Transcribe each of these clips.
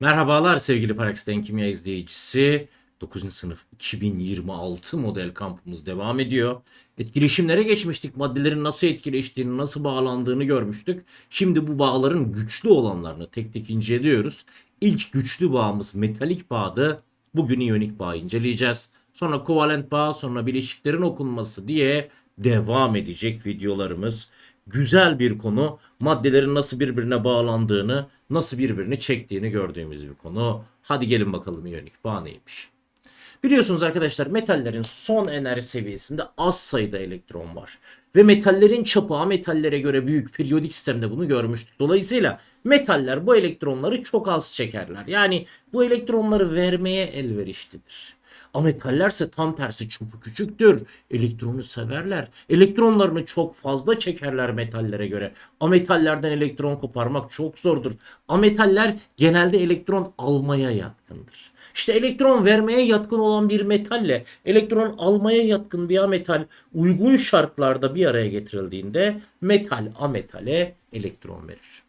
Merhabalar sevgili Parax'ten Kimya izleyicisi. 9. sınıf 2026 model kampımız devam ediyor. Etkileşimlere geçmiştik. Maddelerin nasıl etkileştiğini, nasıl bağlandığını görmüştük. Şimdi bu bağların güçlü olanlarını tek tek inceliyoruz. İlk güçlü bağımız metalik bağdı. Bugün iyonik bağı inceleyeceğiz. Sonra kovalent bağ, sonra bileşiklerin okunması diye devam edecek videolarımız. Güzel bir konu. Maddelerin nasıl birbirine bağlandığını, nasıl birbirini çektiğini gördüğümüz bir konu. Hadi gelin bakalım iyonik bağ neymiş. Biliyorsunuz arkadaşlar metallerin son enerji seviyesinde az sayıda elektron var. Ve metallerin çapı ametallere göre büyük periyodik sistemde bunu görmüştük. Dolayısıyla metaller bu elektronları çok az çekerler. Yani bu elektronları vermeye elverişlidir. Ametallerse tam tersi çapı küçüktür. Elektronu severler. Elektronlarını çok fazla çekerler metallere göre. Ametallerden elektron koparmak çok zordur. Ametaller genelde elektron almaya yatkındır. İşte elektron vermeye yatkın olan bir metalle elektron almaya yatkın bir ametal uygun şartlarda bir araya getirildiğinde metal ametale elektron verir.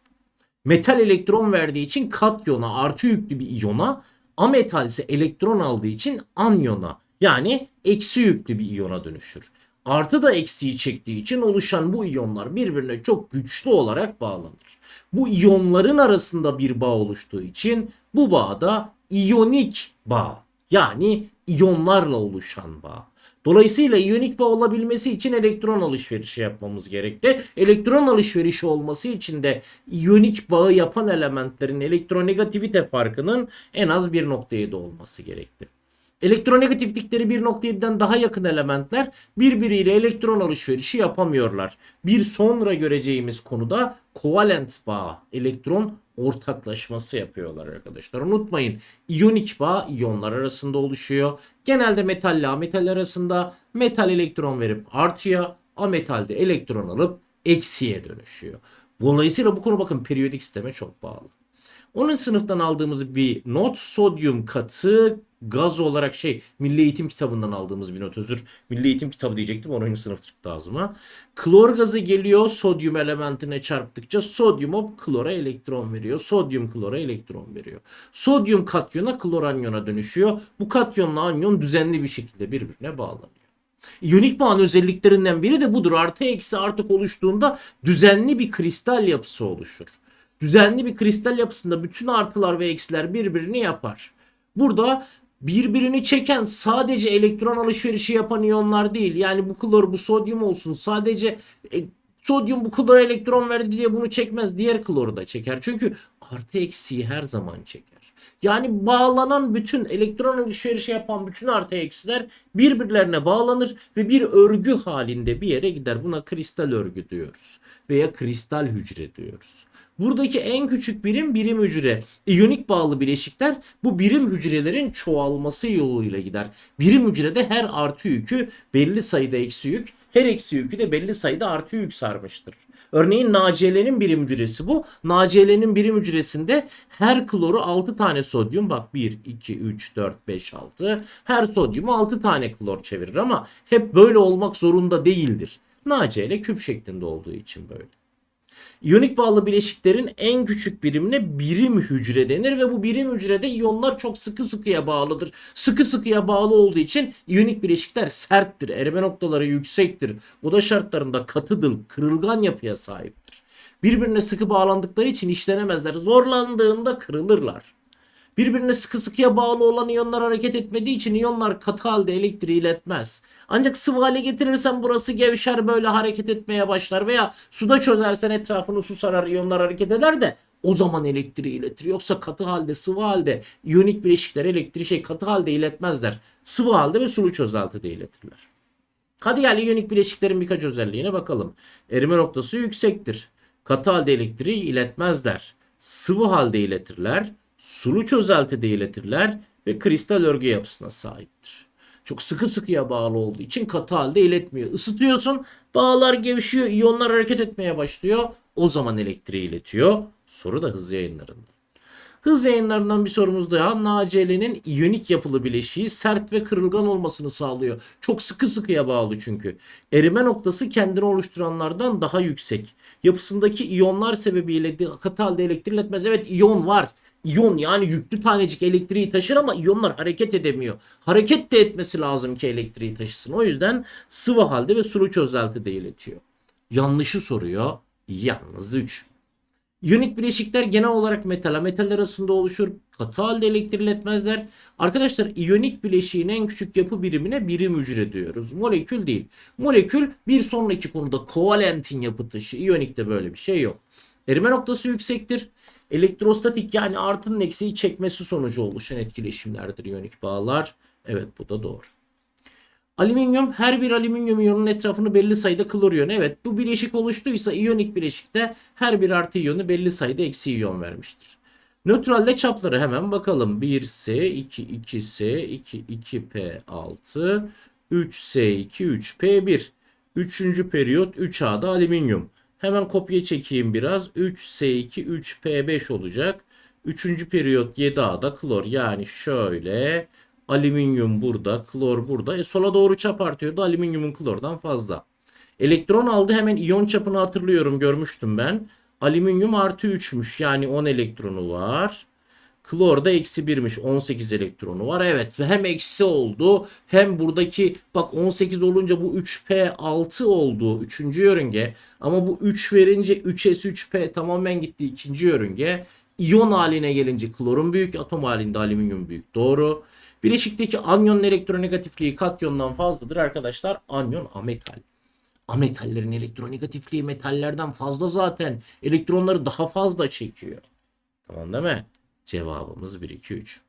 Metal elektron verdiği için katyona artı yüklü bir iyona, ametal ise elektron aldığı için anyona yani eksi yüklü bir iyona dönüşür. Artı da eksiği çektiği için oluşan bu iyonlar birbirine çok güçlü olarak bağlanır. Bu iyonların arasında bir bağ oluştuğu için bu bağda iyonik bağ yani iyonlarla oluşan bağ. Dolayısıyla iyonik bağ olabilmesi için elektron alışverişi yapmamız gerekli. Elektron alışverişi olması için de iyonik bağı yapan elementlerin elektronegativite farkının en az 1.7 olması gerekli. Elektronegatiflikleri 1.7'den daha yakın elementler birbiriyle elektron alışverişi yapamıyorlar. Bir sonra göreceğimiz konuda kovalent bağ, elektron ortaklaşması yapıyorlar arkadaşlar. Unutmayın iyonik bağ iyonlar arasında oluşuyor. Genelde metalle ametal arasında metal elektron verip artıya, ametalde elektron alıp eksiye dönüşüyor. Dolayısıyla bu konu bakın periyodik sisteme çok bağlı. Onun sınıftan aldığımız bir not sodyum katı gaz olarak şey Milli Eğitim kitabından aldığımız bir not özür. Milli Eğitim kitabı diyecektim 10. sınıf çıktı ağzıma. Klor gazı geliyor sodyum elementine çarptıkça sodyum o klora elektron veriyor. Sodyum klora elektron veriyor. Sodyum katyona klor anyona dönüşüyor. Bu katyonla anyon düzenli bir şekilde birbirine bağlanıyor. İyonik bağın özelliklerinden biri de budur. Artı eksi artık oluştuğunda düzenli bir kristal yapısı oluşur. Düzenli bir kristal yapısında bütün artılar ve eksiler birbirini yapar. Burada birbirini çeken sadece elektron alışverişi yapan iyonlar değil. Yani bu klor bu sodyum olsun. Sadece e, sodyum bu klora elektron verdi diye bunu çekmez. Diğer kloru da çeker. Çünkü artı eksiği her zaman çeker. Yani bağlanan bütün elektron alışverişi yapan bütün artı eksiler birbirlerine bağlanır ve bir örgü halinde bir yere gider. Buna kristal örgü diyoruz veya kristal hücre diyoruz. Buradaki en küçük birim birim hücre. İyonik bağlı bileşikler bu birim hücrelerin çoğalması yoluyla gider. Birim hücrede her artı yükü belli sayıda eksi yük, her eksi yükü de belli sayıda artı yük sarmıştır. Örneğin NaCl'nin birim hücresi bu. NaCl'nin birim hücresinde her kloru 6 tane sodyum bak 1, 2, 3, 4, 5, 6 her sodyumu 6 tane klor çevirir ama hep böyle olmak zorunda değildir. NaCl küp şeklinde olduğu için böyle. İyonik bağlı bileşiklerin en küçük birimine birim hücre denir ve bu birim hücrede iyonlar çok sıkı sıkıya bağlıdır. Sıkı sıkıya bağlı olduğu için iyonik bileşikler serttir, erime noktaları yüksektir. Oda şartlarında katıdır, kırılgan yapıya sahiptir. Birbirine sıkı bağlandıkları için işlenemezler. Zorlandığında kırılırlar. Birbirine sıkı sıkıya bağlı olan iyonlar hareket etmediği için iyonlar katı halde elektriği iletmez. Ancak sıvı hale getirirsen burası gevşer böyle hareket etmeye başlar veya suda çözersen etrafını su sarar iyonlar hareket eder de o zaman elektriği iletir. Yoksa katı halde sıvı halde iyonik bileşikler elektriği şey katı halde iletmezler. Sıvı halde ve sulu çözeltide iletirler. Hadi gel iyonik bileşiklerin birkaç özelliğine bakalım. Erime noktası yüksektir. Katı halde elektriği iletmezler. Sıvı halde iletirler sulu çözeltide iletirler ve kristal örgü yapısına sahiptir. Çok sıkı sıkıya bağlı olduğu için katı halde iletmiyor. Isıtıyorsun, bağlar gevşiyor, iyonlar hareket etmeye başlıyor. O zaman elektriği iletiyor. Soru da hız yayınlarında. Hız yayınlarından bir sorumuz daha. NaCl'nin iyonik yapılı bileşiği sert ve kırılgan olmasını sağlıyor. Çok sıkı sıkıya bağlı çünkü. Erime noktası kendini oluşturanlardan daha yüksek. Yapısındaki iyonlar sebebiyle katı halde elektriği iletmez. Evet iyon var. İyon yani yüklü tanecik elektriği taşır ama iyonlar hareket edemiyor. Hareket de etmesi lazım ki elektriği taşısın. O yüzden sıvı halde ve sulu çözeltide iletiyor. Yanlışı soruyor. Yalnız 3. İyonik bileşikler genel olarak metal, metal arasında oluşur. Katı halde elektriletmezler. Arkadaşlar iyonik bileşiğin en küçük yapı birimine birim hücre diyoruz. Molekül değil. Molekül bir sonraki konuda kovalentin yapı taşı. İyonikte böyle bir şey yok. Erime noktası yüksektir. Elektrostatik yani artının eksiği çekmesi sonucu oluşan etkileşimlerdir iyonik bağlar. Evet bu da doğru. Alüminyum her bir alüminyum iyonun etrafını belli sayıda klor iyonu. Evet bu bileşik oluştuysa iyonik bileşikte her bir artı iyonu belli sayıda eksi iyon vermiştir. Nötralde çapları hemen bakalım. 1S, 2, 2S, 2, 2P6, 3S2, 3P1. Üçüncü periyot 3A'da alüminyum. Hemen kopya çekeyim biraz. 3S2, 3P5 olacak. Üçüncü periyot 7A'da klor. Yani şöyle alüminyum burada, klor burada. E sola doğru çap artıyordu. Alüminyumun klordan fazla. Elektron aldı hemen iyon çapını hatırlıyorum görmüştüm ben. Alüminyum artı 3'müş yani 10 elektronu var. Klor da eksi 1'miş 18 elektronu var. Evet ve hem eksi oldu hem buradaki bak 18 olunca bu 3P6 oldu 3. yörünge. Ama bu 3 verince 3S3P tamamen gitti ikinci yörünge. İyon haline gelince klorun büyük atom halinde alüminyum büyük. Doğru. Bileşikteki anyonun elektronegatifliği katyondan fazladır arkadaşlar. Anyon ametal. Ametallerin elektronegatifliği metallerden fazla zaten. Elektronları daha fazla çekiyor. Tamam değil mi? Cevabımız 1, 2, 3.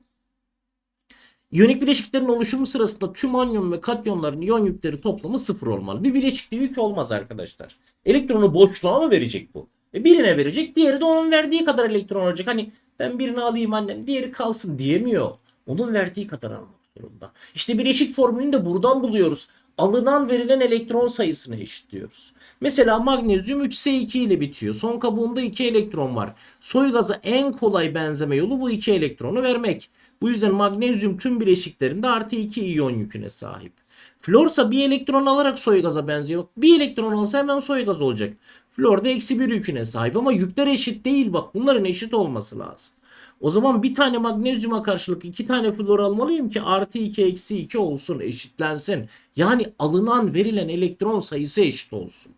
İyonik bileşiklerin oluşumu sırasında tüm anyon ve katyonların iyon yükleri toplamı sıfır olmalı. Bir bileşikte yük olmaz arkadaşlar. Elektronu boşluğa mı verecek bu? E birine verecek, diğeri de onun verdiği kadar elektron olacak. Hani ben birini alayım annem, diğeri kalsın diyemiyor. Onun verdiği kadar almak zorunda. İşte bileşik formülünü de buradan buluyoruz. Alınan verilen elektron sayısını eşitliyoruz. Mesela magnezyum 3S2 ile bitiyor. Son kabuğunda 2 elektron var. Soy gaza en kolay benzeme yolu bu 2 elektronu vermek. Bu yüzden magnezyum tüm bileşiklerinde artı 2 iyon yüküne sahip. Florsa bir elektron alarak soy gaza benziyor. Bir elektron alsa hemen soy gaz olacak. Flor da eksi bir yüküne sahip ama yükler eşit değil bak. Bunların eşit olması lazım. O zaman bir tane magnezyuma karşılık iki tane flor almalıyım ki artı 2 eksi 2 olsun eşitlensin. Yani alınan verilen elektron sayısı eşit olsun.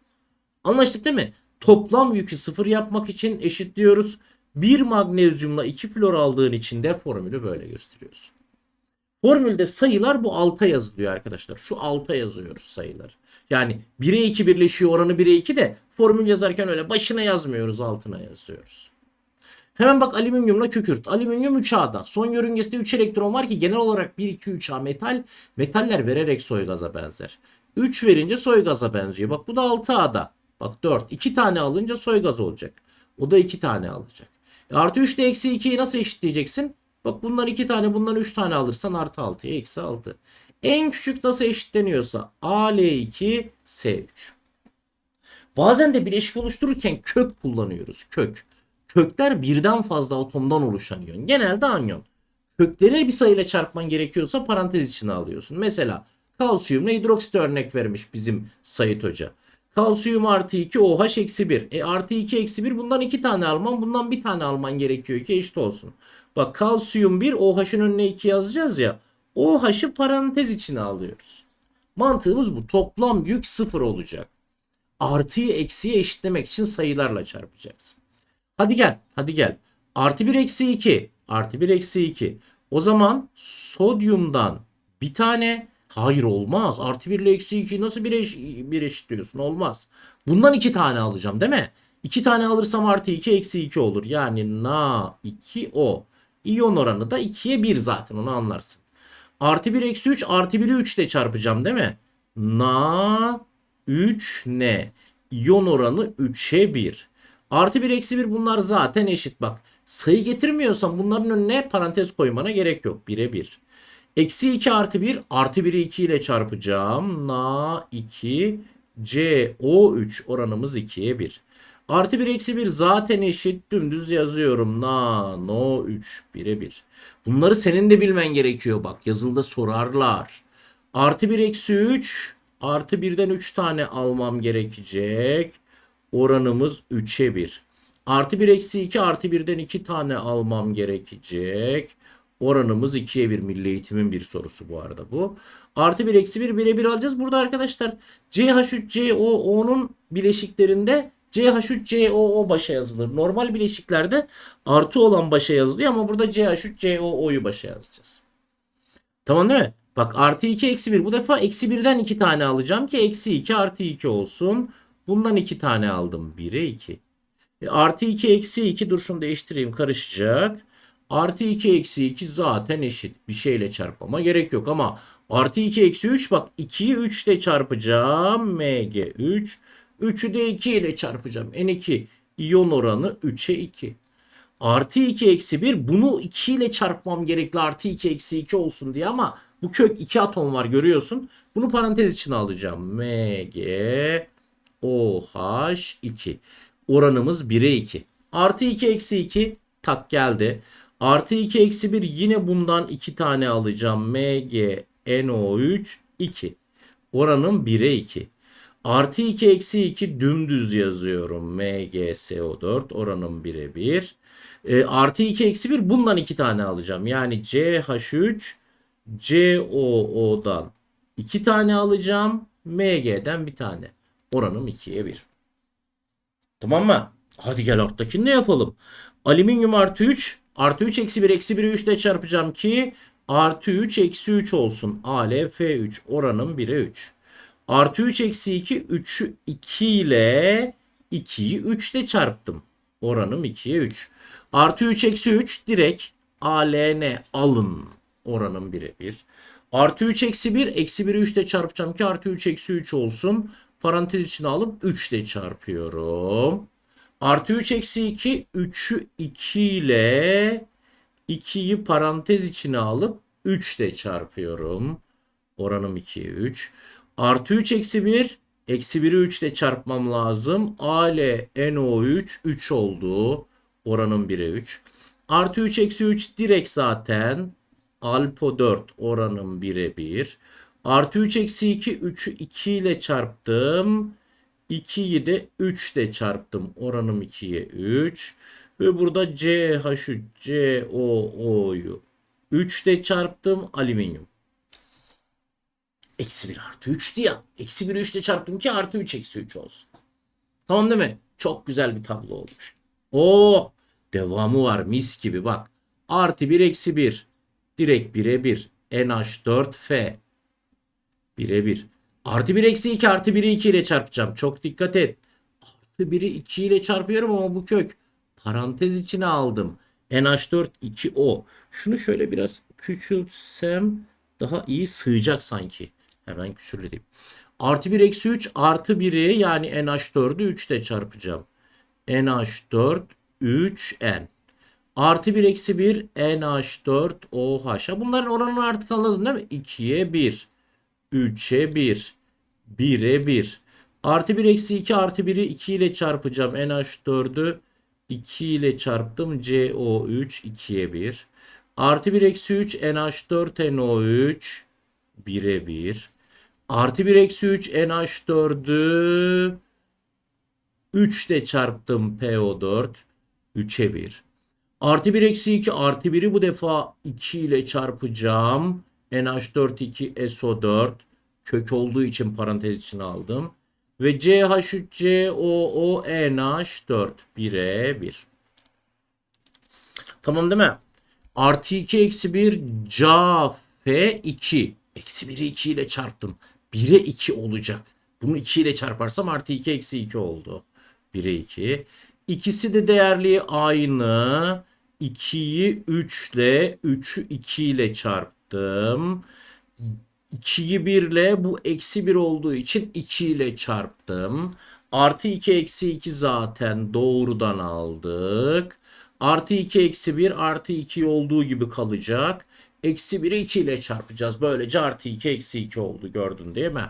Anlaştık değil mi? Toplam yükü sıfır yapmak için eşitliyoruz. Bir magnezyumla iki flor aldığın için de formülü böyle gösteriyorsun. Formülde sayılar bu alta yazılıyor arkadaşlar. Şu alta yazıyoruz sayıları. Yani 1'e 2 birleşiyor oranı 1'e 2 de formül yazarken öyle başına yazmıyoruz altına yazıyoruz. Hemen bak alüminyumla kükürt. Alüminyum 3A'da. Son yörüngesinde 3 elektron var ki genel olarak 1, 2, 3A metal. Metaller vererek soy gaza benzer. 3 verince soy gaza benziyor. Bak bu da 6A'da. Bak 4. 2 tane alınca soy gaz olacak. O da 2 tane alacak. E artı 3 ile eksi 2'yi nasıl eşitleyeceksin? Bak bundan 2 tane bundan 3 tane alırsan artı 6'ya eksi 6. En küçük nasıl eşitleniyorsa AL2 S3. Bazen de bileşik oluştururken kök kullanıyoruz. Kök. Kökler birden fazla atomdan oluşan iyon. Genelde anyon. Kökleri bir sayıyla çarpman gerekiyorsa parantez içine alıyorsun. Mesela kalsiyumla hidroksit örnek vermiş bizim Sayit Hoca. Kalsiyum artı 2 OH eksi 1. E artı 2 eksi 1 bundan 2 tane alman bundan bir tane alman gerekiyor ki eşit olsun. Bak kalsiyum 1 OH'ın önüne 2 yazacağız ya. OH'ı parantez içine alıyoruz. Mantığımız bu. Toplam yük 0 olacak. Artıyı eksiye eşitlemek için sayılarla çarpacaksın. Hadi gel. Hadi gel. Artı 1 eksi 2. Artı 1 eksi 2. O zaman sodyumdan bir tane hayır olmaz. Artı 1 ile eksi 2 nasıl bir, eş, bir eşitliyorsun? Olmaz. Bundan iki tane alacağım değil mi? İki tane alırsam artı 2 eksi 2 olur. Yani na 2 o. İyon oranı da 2'ye 1 zaten onu anlarsın. Artı 1 eksi 3 artı 1'i 3 ile çarpacağım değil mi? Na 3 ne? İyon oranı 3'e 1. Artı 1 eksi 1 bunlar zaten eşit bak. Sayı getirmiyorsan bunların önüne parantez koymana gerek yok. 1'e 1. Eksi 2 artı 1 artı 1'i 2 ile çarpacağım. Na 2 CO3 oranımız 2'ye 1. Artı 1 eksi 1 zaten eşit dümdüz yazıyorum. Na no 3 1'e 1. Bunları senin de bilmen gerekiyor bak yazılıda sorarlar. Artı 1 eksi 3 artı 1'den 3 tane almam gerekecek. Oranımız 3'e 1. Artı 1 eksi 2 artı 1'den 2 tane almam gerekecek. Oranımız 2'ye 1 milli eğitimin bir sorusu bu arada bu. Artı 1 eksi 1 1'e 1 alacağız. Burada arkadaşlar CH3 COO'nun bileşiklerinde CH3 COO başa yazılır. Normal bileşiklerde artı olan başa yazılıyor ama burada CH3 COO'yu başa yazacağız. Tamam değil mi? Bak artı 2 eksi 1 bu defa eksi 1'den 2 tane alacağım ki eksi 2 artı 2 olsun. Bundan 2 tane aldım. 1'e 2. E, artı 2 eksi 2 dur şunu değiştireyim karışacak. Artı 2 eksi 2 zaten eşit. Bir şeyle çarpmama gerek yok ama artı 2 eksi 3 bak 2'yi 3 ile çarpacağım. MG3. 3'ü de 2 ile çarpacağım. N2 iyon oranı 3'e 2. Artı 2 eksi 1 bunu 2 ile çarpmam gerekli artı 2 eksi 2 olsun diye ama bu kök 2 atom var görüyorsun. Bunu parantez içine alacağım. Mg OH2. Oranımız 1'e 2. Artı 2 eksi 2 tak geldi. Artı 2 eksi 1 yine bundan 2 tane alacağım. Mg NO3 2. Oranım 1'e 2. Artı 2 eksi 2 dümdüz yazıyorum. MgSO4 oranım 1'e 1. E, artı 2 eksi 1 bundan 2 tane alacağım. Yani CH3 COO'dan 2 tane alacağım. MG'den bir tane. Oranım 2'ye 1. Tamam mı? Hadi gel alttakini ne yapalım? Alüminyum artı 3 artı 3 eksi 1 eksi 1'i 3 ile çarpacağım ki artı 3 eksi 3 olsun. AlF3 oranım 1'e 3. Artı 3 eksi 2 3'ü 2 ile 2'yi 3 ile çarptım. Oranım 2'ye 3. Artı 3 eksi 3 direkt ALN alın. Oranım 1'e 1. Artı 3 eksi 1 eksi 1'i 3 ile çarpacağım ki artı 3 eksi 3 olsun. Parantez içine alıp 3 ile çarpıyorum. Artı 3 eksi 2 3'ü 2 ile 2'yi parantez içine alıp 3 ile çarpıyorum. Oranım 2'ye 3. Artı 3 eksi 1 eksi 1'i 3 ile çarpmam lazım. A ile NO3 3 oldu. Oranım 1'e 3. Artı 3 eksi 3 direkt zaten. Alpo 4 oranım 1'e 1. Artı 3 eksi 2 3'ü 2 ile çarptım. 2'yi de 3 ile çarptım. Oranım 2'ye 3. Ve burada CH3 COO'yu 3 ile çarptım. Alüminyum. Eksi 1 artı 3'tü ya. Eksi 1'i 3 ile çarptım ki artı 3 eksi 3 olsun. Tamam değil mi? Çok güzel bir tablo olmuş. Oh! Devamı var mis gibi bak. Artı 1 eksi 1. Direkt 1'e 1. NH4F. 1'e 1. Artı 1 eksi 2 artı 1'i 2 ile çarpacağım. Çok dikkat et. Artı 1'i 2 ile çarpıyorum ama bu kök. Parantez içine aldım. NH4 2O. Şunu şöyle biraz küçültsem daha iyi sığacak sanki. Hemen küçülteyim. Artı 1 eksi 3 artı 1'i yani NH4'ü 3 ile çarpacağım. NH4 3N. Artı 1 eksi 1 NH4 OH. Bunların oranını artık anladın değil mi? 2'ye 1. 3'e 1. 1'e 1. Artı 1 eksi 2 artı 1'i 2 ile çarpacağım. NH4'ü 2 ile çarptım. CO3 2'ye 1. Artı 1 eksi 3 NH4NO3 1'e 1. Artı 1 eksi 3 NH4'ü 3 ile çarptım PO4 3'e 1. Artı 1 eksi 2 artı 1'i bu defa 2 ile çarpacağım. NH4 2 SO4 kök olduğu için parantez içine aldım. Ve CH3 COO NH4 1'e 1. Tamam değil mi? Artı 2 eksi 1 CF2. Eksi 1'i 2 ile çarptım. 1'e 2 olacak. Bunu 2 ile çarparsam artı 2 eksi 2 oldu. 1'e 2. İkisi de değerli aynı. 2'yi 3 ile 3'ü 2 ile çarptım. 2'yi 1 ile bu eksi 1 olduğu için 2 ile çarptım. Artı 2 eksi 2 zaten doğrudan aldık. Artı 2 eksi 1 artı 2 olduğu gibi kalacak. Eksi 1'i 2 ile çarpacağız. Böylece artı 2 eksi 2 oldu gördün değil mi?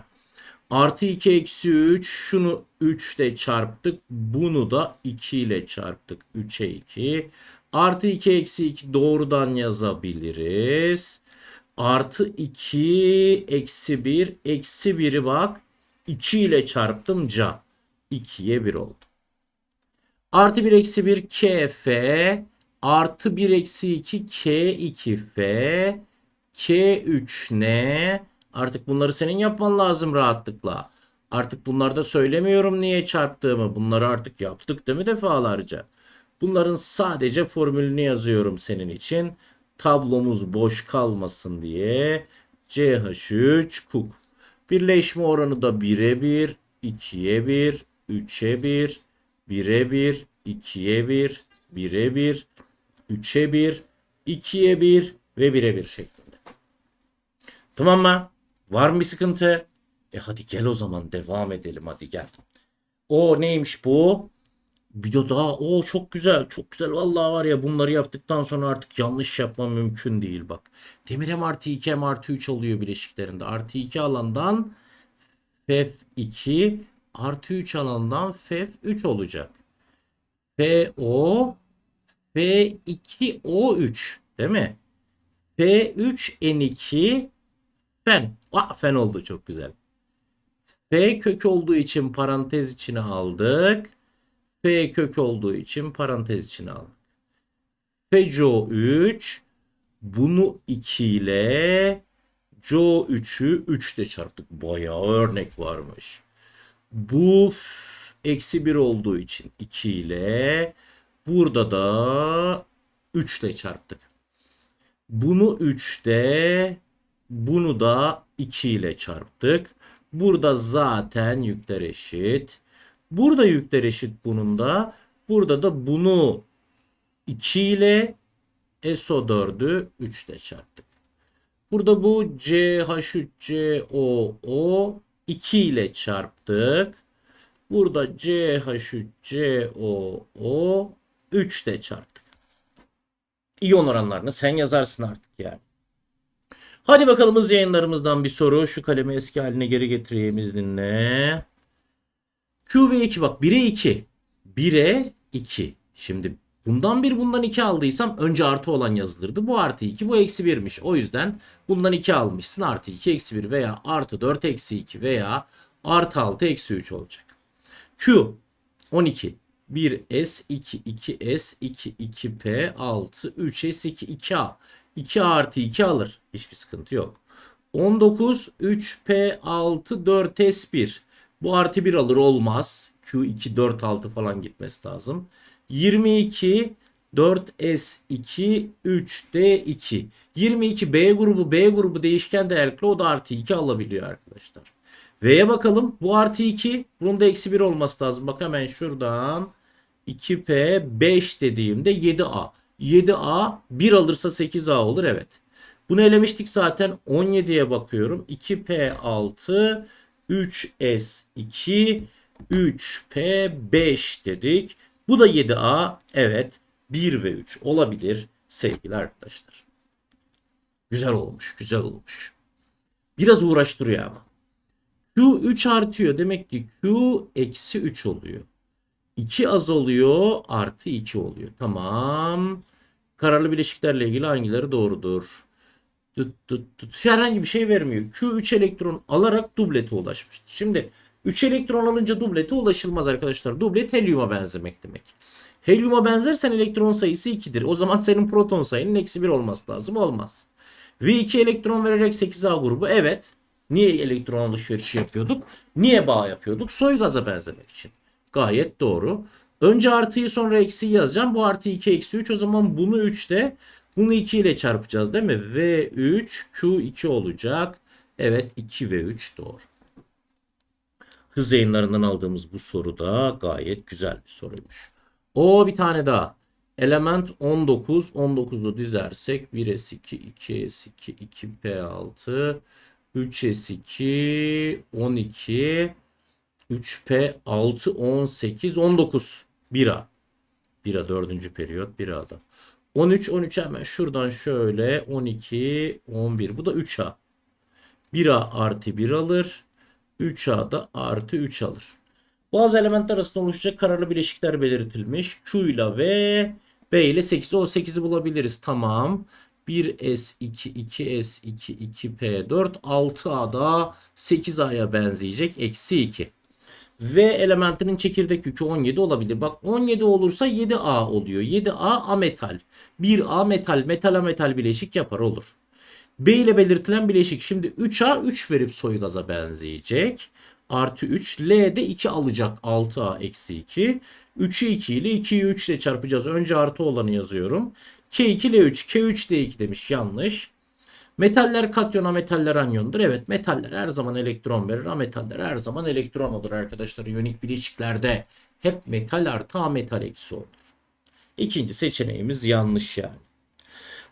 Artı 2 eksi 3 şunu 3 ile çarptık. Bunu da 2 ile çarptık. 3'e 2. Artı 2 eksi 2 doğrudan yazabiliriz. Artı 2 eksi 1 eksi 1'i bak 2 ile çarptım ca. 2'ye 1 oldu. Artı 1 eksi 1 KF artı 1 eksi 2 K2F K3 ne? Artık bunları senin yapman lazım rahatlıkla. Artık bunlarda söylemiyorum niye çarptığımı. Bunları artık yaptık değil mi defalarca? Bunların sadece formülünü yazıyorum senin için. Tablomuz boş kalmasın diye. CH3 kuk. Birleşme oranı da 1'e 1, 2'ye 1, 3'e 1, 1'e 1, 2'ye 1, 1'e 1, 3'e 1, 2'ye 1 ve 1'e 1 şeklinde. Tamam mı? Var mı bir sıkıntı? E hadi gel o zaman devam edelim hadi gel. O neymiş bu? Bir de daha o çok güzel çok güzel vallahi var ya bunları yaptıktan sonra artık yanlış yapmam mümkün değil bak. Demir hem artı 2 hem artı 3 oluyor bileşiklerinde. Artı 2 alandan FF2 artı 3 alandan FF3 olacak. FO F2O3 değil mi? F3N2 fen. Ah, fen oldu çok güzel. F kök olduğu için parantez içine aldık. F kök olduğu için parantez içine aldık. FCO3 bunu 2 ile CO3'ü 3 ile çarptık. Bayağı örnek varmış. Bu eksi 1 olduğu için 2 ile burada da 3 ile çarptık. Bunu 3'te bunu da 2 ile çarptık. Burada zaten yükler eşit. Burada yükler eşit bunun da. Burada da bunu 2 ile SO4'ü 3 ile çarptık. Burada bu CH3COO 2 ile çarptık. Burada CH3COO 3 ile çarptık. İyon oranlarını sen yazarsın artık yani. Hadi bakalım hız yayınlarımızdan bir soru. Şu kalemi eski haline geri getireyim izninle. Q ve 2 bak 1'e 2. 1'e 2. Şimdi bundan bir bundan 2 aldıysam önce artı olan yazılırdı. Bu artı 2 bu eksi 1'miş. O yüzden bundan 2 almışsın. Artı 2 eksi 1 veya artı 4 eksi 2 veya artı 6 eksi 3 olacak. Q 12. 1S 2 2S 2 2P 6 3S 2 2A 2 artı 2 alır. Hiçbir sıkıntı yok. 19 3P 6 4S1 bu artı 1 alır olmaz. Q2 4 6 falan gitmesi lazım. 22 4S2 3D2 22 B grubu B grubu değişken değerli o da artı 2 alabiliyor arkadaşlar. V'ye bakalım. Bu artı 2. Bunun da eksi 1 olması lazım. Bak hemen şuradan 2P 5 dediğimde 7A. 7A 1 alırsa 8A olur. Evet. Bunu elemiştik zaten. 17'ye bakıyorum. 2P6 3S2 3P5 dedik. Bu da 7A. Evet. 1 ve 3 olabilir sevgili arkadaşlar. Güzel olmuş. Güzel olmuş. Biraz uğraştırıyor ama. Q 3 artıyor. Demek ki Q eksi 3 oluyor. 2 azalıyor. Artı 2 oluyor. Tamam. Kararlı bileşiklerle ilgili hangileri doğrudur? Tut, tut, tut. Herhangi bir şey vermiyor. Q 3 elektron alarak dublete ulaşmıştır. Şimdi 3 elektron alınca dublete ulaşılmaz arkadaşlar. Dublet helyuma benzemek demek. Helyuma benzersen elektron sayısı 2'dir. O zaman senin proton sayının eksi 1 olması lazım. Olmaz. V2 elektron vererek 8A grubu. Evet. Niye elektron alışverişi yapıyorduk? Niye bağ yapıyorduk? Soy gaza benzemek için. Gayet doğru. Önce artıyı sonra eksiyi yazacağım. Bu artı 2 eksi 3. O zaman bunu 3'te bunu 2 ile çarpacağız değil mi? V3 Q2 olacak. Evet 2 ve 3 doğru. Hız yayınlarından aldığımız bu soru da gayet güzel bir soruymuş. O bir tane daha. Element 19. 19'u dizersek 1S2, 2S2, 2P6, 3S2, 12, 3P6, 18, 19. 1A. 1A 4. periyot 1A'da. 13, 13 hemen şuradan şöyle 12, 11. Bu da 3A. 1A artı 1 alır. 3A da artı 3 alır. Bazı elementler arasında oluşacak kararlı bileşikler belirtilmiş. Q ile V, B ile 8. O 8'i bulabiliriz. Tamam. 1S2, 2S2, 2P4, 6A da 8A'ya benzeyecek. Eksi 2. V elementinin çekirdek yükü 17 olabilir. Bak 17 olursa 7A oluyor. 7A ametal. 1A metal, metal metal bileşik yapar olur. B ile belirtilen bileşik şimdi 3A 3 verip soy gaza benzeyecek. Artı 3. L de 2 alacak. 6A eksi 2. 3'ü 2 ile 2'yi 3 ile çarpacağız. Önce artı olanı yazıyorum. K2 L3. K3 D2 demiş. Yanlış. Metaller katyon, ametaller anyondur. Evet metaller her zaman elektron verir. Ametaller her zaman elektron olur arkadaşlar. Iyonik bileşiklerde hep metal artı ametal eksi olur. İkinci seçeneğimiz yanlış yani.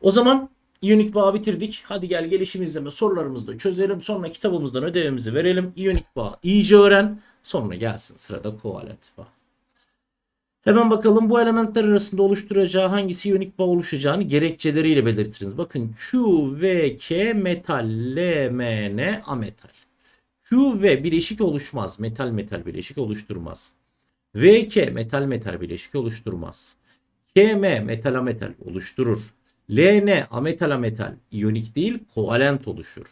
O zaman iyonik bağı bitirdik. Hadi gel gelişim izleme sorularımızı da çözelim. Sonra kitabımızdan ödevimizi verelim. İyonik bağı iyice öğren. Sonra gelsin sırada kovalent bağ. Hemen bakalım bu elementler arasında oluşturacağı hangisi iyonik bağ oluşacağını gerekçeleriyle belirtiriz. Bakın Q, V, K metal, L, M, N ametal. Q, V bileşik oluşmaz. Metal metal bileşik oluşturmaz. V, K metal metal bileşik oluşturmaz. K, M metal ametal oluşturur. L, N ametal ametal iyonik değil kovalent oluşur.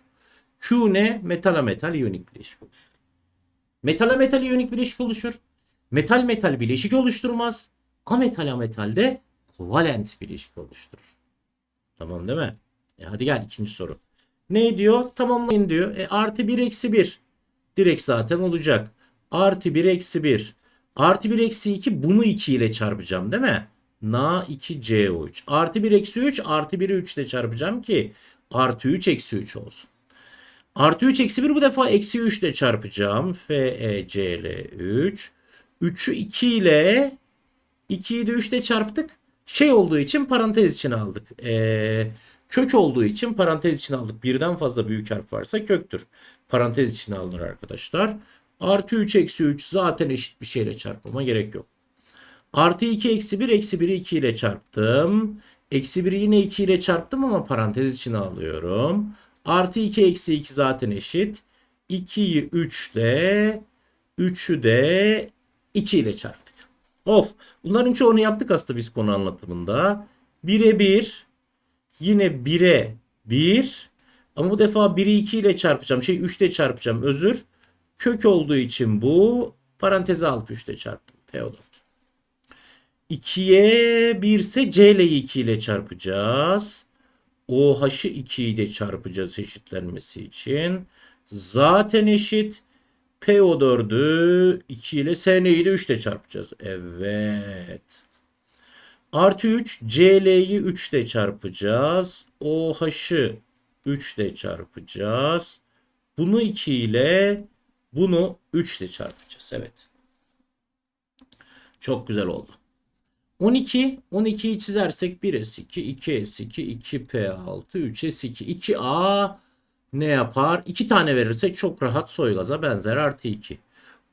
Q, N metal ametal iyonik bileşik oluşur. Metal ametal iyonik bileşik oluşur. Metal metal bileşik oluşturmaz. Ametal ametal de kovalent bileşik oluşturur. Tamam değil mi? E hadi gel ikinci soru. Ne diyor? Tamamlayın diyor. E artı 1 eksi 1. Direkt zaten olacak. Artı 1 eksi 1. Artı 1 eksi 2 bunu 2 ile çarpacağım değil mi? Na 2 CO3. Artı 1 eksi 3 artı 1'i 3 ile çarpacağım ki artı 3 eksi 3 olsun. Artı 3 eksi 1 bu defa eksi 3 ile çarpacağım. FECL3. 3'ü 2 ile 2'yi de 3 ile çarptık. Şey olduğu için parantez içine aldık. Ee, kök olduğu için parantez içine aldık. Birden fazla büyük harf varsa köktür. Parantez içine alınır arkadaşlar. Artı 3 eksi 3 zaten eşit bir şeyle çarpmama gerek yok. Artı 2 eksi 1 eksi 1'i 2 ile çarptım. Eksi 1'i yine 2 ile çarptım ama parantez içine alıyorum. Artı 2 eksi 2 zaten eşit. 2'yi 3 ile 3'ü de 2 ile çarptık. Of. Bunların çoğunu yaptık aslında biz konu anlatımında. 1'e 1. Yine 1'e 1. Ama bu defa 1'i 2 ile çarpacağım. Şey 3 ile çarpacağım. Özür. Kök olduğu için bu. Paranteze alıp 3 ile çarptım. PO4. 2'ye 1 ise C ile 2 ile çarpacağız. OH'ı 2 ile çarpacağız eşitlenmesi için. Zaten eşit. PO4'ü 2 ile SN'yi de 3 ile çarpacağız. Evet. Artı 3 CL'yi 3 ile çarpacağız. OH'ı 3 ile çarpacağız. Bunu 2 ile bunu 3 ile çarpacağız. Evet. Çok güzel oldu. 12. 12'yi çizersek 1S2, 2S2, 2P6, 3S2, 2A ne yapar? 2 tane verirsek çok rahat soygaza benzer artı 2.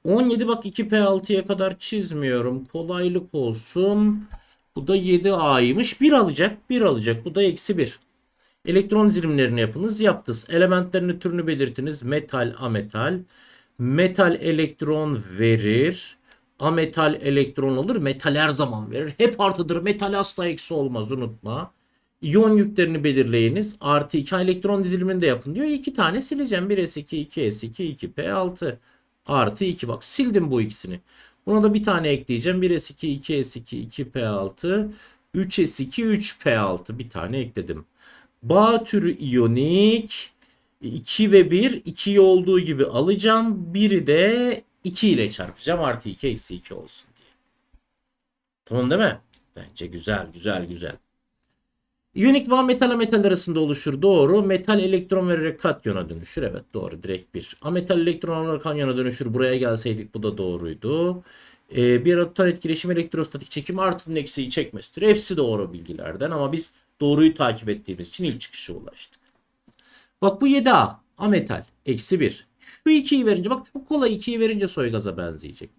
17 bak 2P6'ya kadar çizmiyorum. Kolaylık olsun. Bu da 7A'ymış. 1 alacak. 1 alacak. Bu da eksi 1. Elektron dizilimlerini yapınız. Yaptınız. Elementlerini türünü belirtiniz. Metal, ametal. Metal elektron verir. Ametal elektron alır. Metal her zaman verir. Hep artıdır. Metal asla eksi olmaz. Unutma. İyon yüklerini belirleyiniz. Artı 2 elektron dizilimini de yapın diyor. 2 tane sileceğim. 1S2, 2S2, 2P6. Artı 2 bak sildim bu ikisini. Buna da bir tane ekleyeceğim. 1S2, 2S2, 2P6. 3S2, 3P6. Bir tane ekledim. Bağ türü iyonik. 2 ve 1 2 olduğu gibi alacağım. Biri de 2 ile çarpacağım. Artı 2 eksi 2 olsun diye. Tamam değil mi? Bence güzel güzel güzel. İyonik bağ metal metal arasında oluşur. Doğru. Metal elektron vererek katyona dönüşür. Evet doğru. Direkt bir. Ametal elektron olarak anyona dönüşür. Buraya gelseydik bu da doğruydu. Ee, bir atom etkileşim elektrostatik çekim artının eksiği çekmesidir. Hepsi doğru bilgilerden ama biz doğruyu takip ettiğimiz için ilk çıkışa ulaştık. Bak bu 7A. Ametal. Eksi 1. Şu 2'yi verince bak çok kolay 2'yi verince soygaza benzeyecek.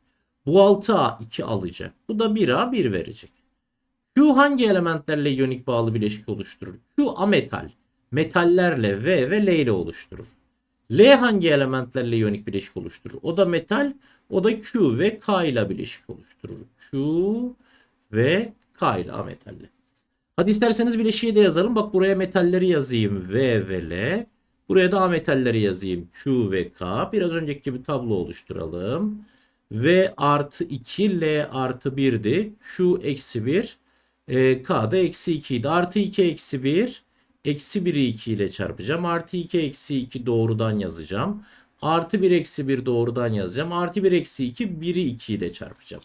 Bu 6A 2 alacak. Bu da 1A 1 verecek. Q hangi elementlerle iyonik bağlı bileşik oluşturur? Q ametal. Metallerle V ve L ile oluşturur. L hangi elementlerle iyonik bileşik oluşturur? O da metal. O da Q ve K ile bileşik oluşturur. Q ve K ile ametalle. Hadi isterseniz bileşiği de yazalım. Bak buraya metalleri yazayım. V ve L. Buraya da ametalleri yazayım. Q ve K. Biraz önceki gibi tablo oluşturalım. V artı 2 L artı 1'di. Q eksi 1 e, K da eksi 2 idi. Artı 2 eksi 1 eksi 1'i 2 ile çarpacağım. Artı 2 eksi 2 doğrudan yazacağım. Artı 1 eksi 1 doğrudan yazacağım. Artı 1 eksi 2 1'i 2 ile çarpacağım.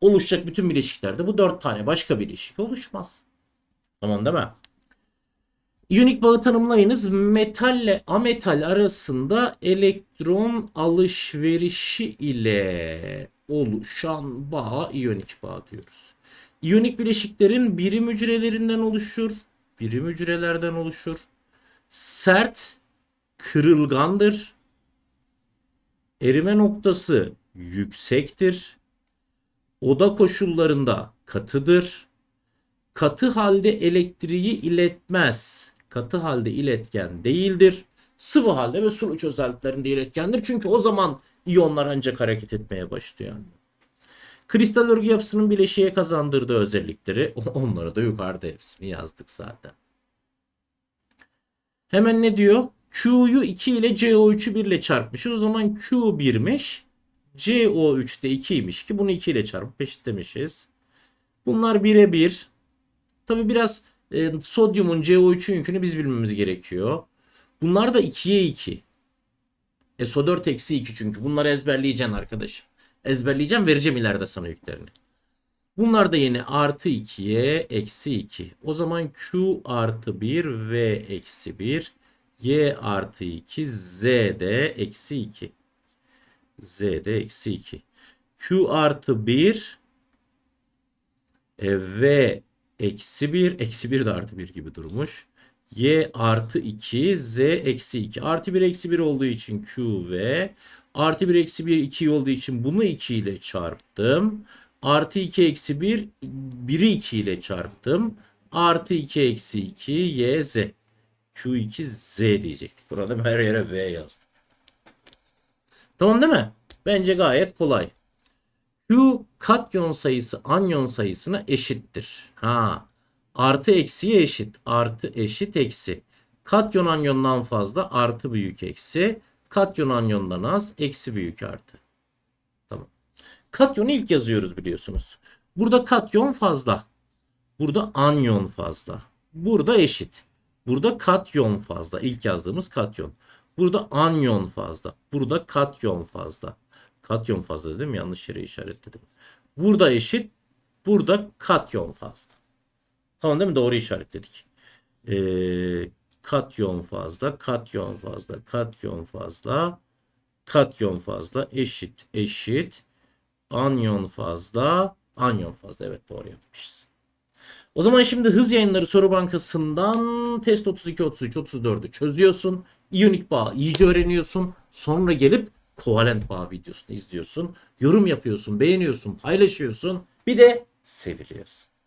Oluşacak bütün bileşiklerde bu 4 tane başka bileşik oluşmaz. Tamam değil mi? İyonik bağı tanımlayınız. Metalle ametal arasında elektron alışverişi ile oluşan bağ iyonik bağ diyoruz. İyonik bileşiklerin birim hücrelerinden oluşur. Birim hücrelerden oluşur. Sert, kırılgandır. Erime noktası yüksektir. Oda koşullarında katıdır. Katı halde elektriği iletmez. Katı halde iletken değildir. Sıvı halde ve sulu özelliklerinde iletkendir. Çünkü o zaman iyonlar ancak hareket etmeye başlıyor. Kristal örgü yapısının bileşiğe kazandırdığı özellikleri onları da yukarıda hepsini yazdık zaten. Hemen ne diyor? Q'yu 2 ile CO3'ü 1 ile çarpmışız. O zaman Q 1'miş. CO3 de 2'ymiş ki bunu 2 ile çarpıp eşitlemişiz. Bunlar bire bir. Tabi biraz e, sodyumun CO3'ün yükünü biz bilmemiz gerekiyor. Bunlar da 2'ye 2. E, SO4 eksi 2 çünkü. Bunları ezberleyeceksin arkadaş. Ezberleyeceğim vereceğim ileride sana yüklerini. Bunlar da yine artı 2'ye eksi 2. O zaman Q artı 1 V eksi 1. Y artı 2 Z de eksi 2. Z de eksi 2. Q artı 1 e, V eksi 1. Eksi 1 de artı 1 gibi durmuş. Y artı 2 Z eksi 2. Artı 1 eksi 1 olduğu için Q V. Artı 1 eksi 1 2 olduğu için bunu 2 ile çarptım. Artı 2 eksi 1 1'i 2 ile çarptım. Artı 2 eksi 2 Y Z. Q2 Z diyecektik. Burada her yere V yazdık. Tamam değil mi? Bence gayet kolay. Q katyon sayısı anyon sayısına eşittir. Ha. Artı eksiye eşit. Artı eşit eksi. Katyon anyondan fazla artı büyük eksi. Katyon anyondan az eksi büyük artı. Tamam. Katyonu ilk yazıyoruz biliyorsunuz. Burada katyon fazla. Burada anyon fazla. Burada eşit. Burada katyon fazla. İlk yazdığımız katyon. Burada anyon fazla. Burada katyon fazla. Katyon fazla dedim yanlış yere işaretledim. Burada eşit. Burada katyon fazla. Tamam değil mi? Doğru işaretledik. Ee, katyon fazla, katyon fazla, katyon fazla, katyon fazla, eşit, eşit, anyon fazla, anyon fazla. Evet doğru yapmışız. O zaman şimdi hız yayınları soru bankasından test 32, 33, 34'ü çözüyorsun. İyonik bağ iyice öğreniyorsun. Sonra gelip kovalent bağ videosunu izliyorsun. Yorum yapıyorsun, beğeniyorsun, paylaşıyorsun. Bir de seviliyorsun.